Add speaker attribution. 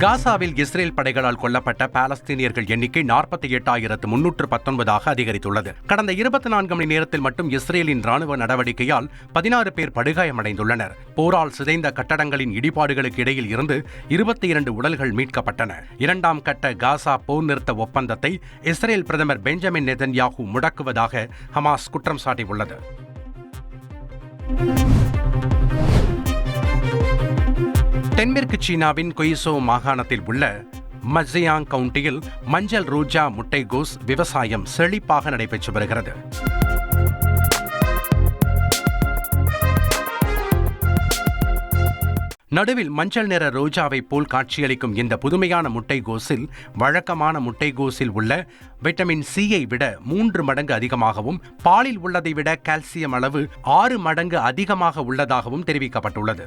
Speaker 1: காசாவில் இஸ்ரேல் படைகளால் கொல்லப்பட்ட பாலஸ்தீனியர்கள் எண்ணிக்கை நாற்பத்தி எட்டாயிரத்து முன்னூற்று பத்தொன்பதாக அதிகரித்துள்ளது. கடந்த இருபத்தி நான்கு மணி நேரத்தில் மட்டும் இஸ்ரேலின் ராணுவ நடவடிக்கையால் பதினாறு பேர் படுகாயமடைந்துள்ளனர். போரால் சிதைந்த கட்டடங்களின் இடிபாடுகளுக்கு இடையில் இருந்து இருபத்தி இரண்டு உடல்கள் மீட்கப்பட்டன. இரண்டாம் கட்ட காசா போர் நிறுத்த ஒப்பந்தத்தை இஸ்ரேல் பிரதமர் பெஞ்சமின் நெதன்யாகு முடக்குவதாக ஹமாஸ் குற்றம் சாட்டியுள்ளது. தென்மேற்கு சீனாவின் கொய்சோ மாகாணத்தில் உள்ள மஜியாங் கவுண்டியில் மஞ்சள் ரோஜா முட்டைகோஸ் விவசாயம் செழிப்பாக நடைபெற்று வருகிறது. நடுவில் மஞ்சள் நிற ரோஜாவை போல் காட்சியளிக்கும் இந்த புதுமையான முட்டைகோஸில் வழக்கமான முட்டைகோஸில் உள்ள விட்டமின் சியை விட மூன்று மடங்கு அதிகமாகவும் பாலில் உள்ளதை விட கால்சியம் அளவு ஆறு மடங்கு அதிகமாக உள்ளதாகவும் தெரிவிக்கப்பட்டுள்ளது.